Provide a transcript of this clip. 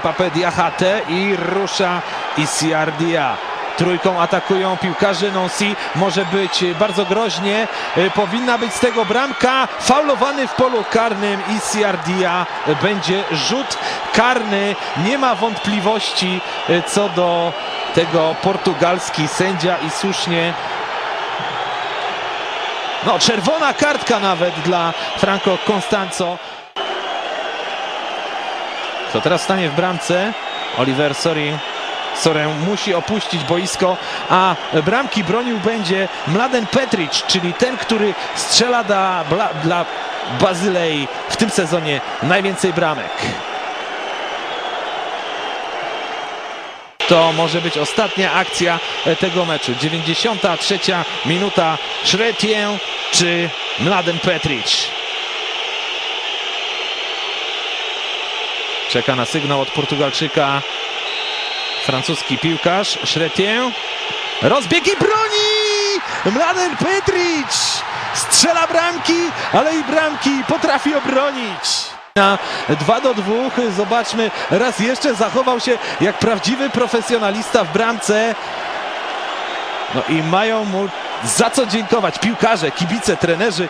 Pape Diachate i rusza Isiardia. Trójką atakują piłkarze Nancy. Może być bardzo groźnie. Y, Powinna być z tego bramka. Faulowany w polu karnym Isiardia. Będzie rzut karny. Nie ma wątpliwości y, co do tego portugalski sędzia i słusznie no, czerwona kartka nawet dla Franco Constanzo. Kto teraz stanie w bramce? Oliver Sori. Sorę musi opuścić boisko, a bramki bronił będzie Mladen Petric, czyli ten, który strzela dla, dla, Bazylei w tym sezonie najwięcej bramek. To może być ostatnia akcja e, tego meczu. 93 minuta. Chretien czy Mladen Petric? Czeka na sygnał od Portugalczyka francuski piłkarz Chretien. Rozbieg i broni! Mladen Petric strzela bramki, ale i bramki potrafi obronić. Na 2 do 2 zobaczmy raz jeszcze zachował się jak prawdziwy profesjonalista w bramce. No i mają mu za co dziękować piłkarze, kibice, trenerzy.